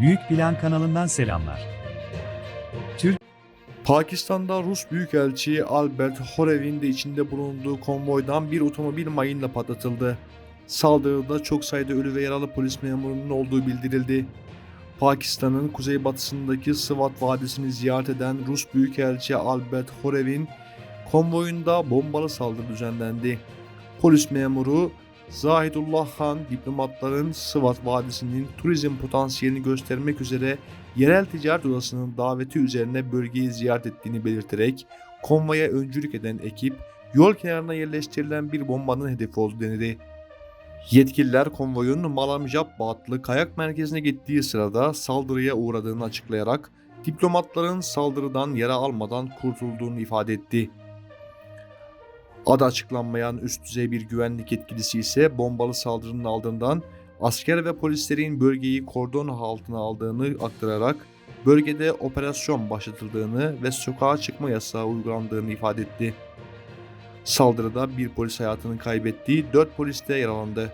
Büyük Plan kanalından selamlar. Pakistan'da Rus Büyükelçi Albert Horev'in de içinde bulunduğu konvoydan bir otomobil mayınla patlatıldı. Saldırıda çok sayıda ölü ve yaralı polis memurunun olduğu bildirildi. Pakistan'ın kuzeybatısındaki Sıvat Vadisi'ni ziyaret eden Rus Büyükelçi Albert Horev'in konvoyunda bombalı saldırı düzenlendi. Polis memuru Zahidullah Han diplomatların Sıvat Vadisi'nin turizm potansiyelini göstermek üzere yerel ticaret odasının daveti üzerine bölgeyi ziyaret ettiğini belirterek konvoya öncülük eden ekip yol kenarına yerleştirilen bir bombanın hedefi oldu denildi. Yetkililer konvoyun Malamjab adlı kayak merkezine gittiği sırada saldırıya uğradığını açıklayarak diplomatların saldırıdan yara almadan kurtulduğunu ifade etti. Adı açıklanmayan üst düzey bir güvenlik yetkilisi ise bombalı saldırının ardından asker ve polislerin bölgeyi kordon altına aldığını aktararak bölgede operasyon başlatıldığını ve sokağa çıkma yasağı uygulandığını ifade etti. Saldırıda bir polis hayatını kaybettiği 4 polis de yaralandı.